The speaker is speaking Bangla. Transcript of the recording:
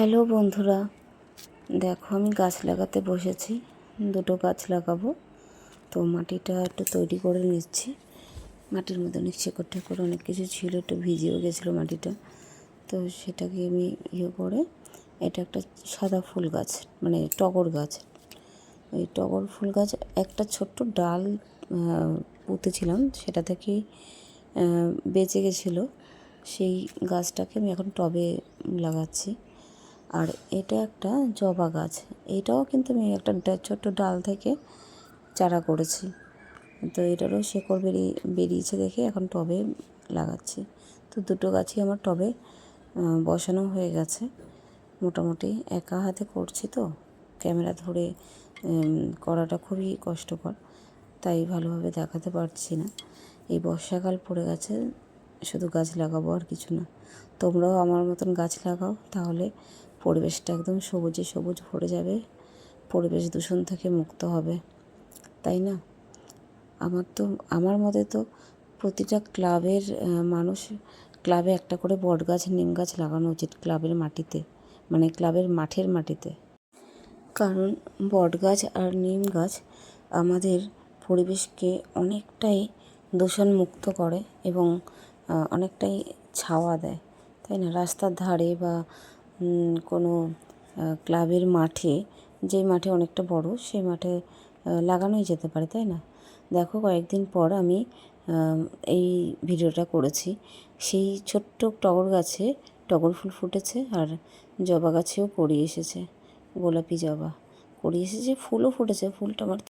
হ্যালো বন্ধুরা, দেখো আমি গাছ লাগাতে বসেছি, দুটো গাছ লাগাবো। তো মাটিটা একটু তৈরি করে নিচ্ছি। মাটির মধ্যে অনেক শেকড় টেকড় অনেক কিছু ছিল, একটু ভিজেও গেছিল মাটিটা। তো সেটাকে আমি ইয়ে করে, এটা একটা সাদা ফুল গাছ মানে টগর গাছ। ওই টগর ফুল গাছ, একটা ছোট্ট ডাল পুঁতেছিলাম, সেটা থেকেই বেঁচে গেছিল। সেই গাছটাকে আমি এখন টবে লাগাচ্ছি। আর এটা একটা জবা গাছ। এটাও কিন্তু আমি একটা ছোট্ট ডাল থেকে চারা করেছি। তো এটারও শেকড় বেরিয়ে বেরিয়েছে দেখে এখন টবে লাগাচ্ছি। তো দুটো গাছই আমার টবে বসানো হয়ে গেছে। মোটামুটি একা হাতে করছি তো। ক্যামেরা ধরে করাটা খুবই কষ্টকর। তাই ভালোভাবে দেখাতে পারছি না। এই বর্ষাকাল পড়ে গেছে, শুধু গাছ লাগাবো আর কিছু না। তোমরাও আমার মতন গাছ লাগাও, তাহলে পরিবেশটা একদম সবুজে সবুজ ভরে যাবে, পরিবেশ দূষণ থেকে মুক্ত হবে, তাই না? আমার তো, আমার মতে তো প্রতিটা ক্লাবের মানুষ, ক্লাবে একটা করে বট গাছ নিম গাছ লাগানো উচিত ক্লাবের মাটিতে মানে ক্লাবের মাঠের মাটিতে। কারণ বট গাছ আর নিম গাছ আমাদের পরিবেশকে অনেকটাই দূষণমুক্ত করে এবং অনেকটাই ছাওয়া দেয়, তাই না? রাস্তার ধারে বা কোনো ক্লাবের মাঠে যে মাঠে অনেকটা বড়, সেই মাঠে লাগানোই যেতে পারে, তাই না? দেখো, কয়েকদিন পর আমি এই ভিডিওটা করেছি। সেই ছোট্ট টগর গাছে টগর ফুল ফুটেছে আর জবা গাছেও কড়ি এসেছে, গোলাপি জবা। কড়ি এসেছে, ফুলও ফুটেছে, ফুলটা আমার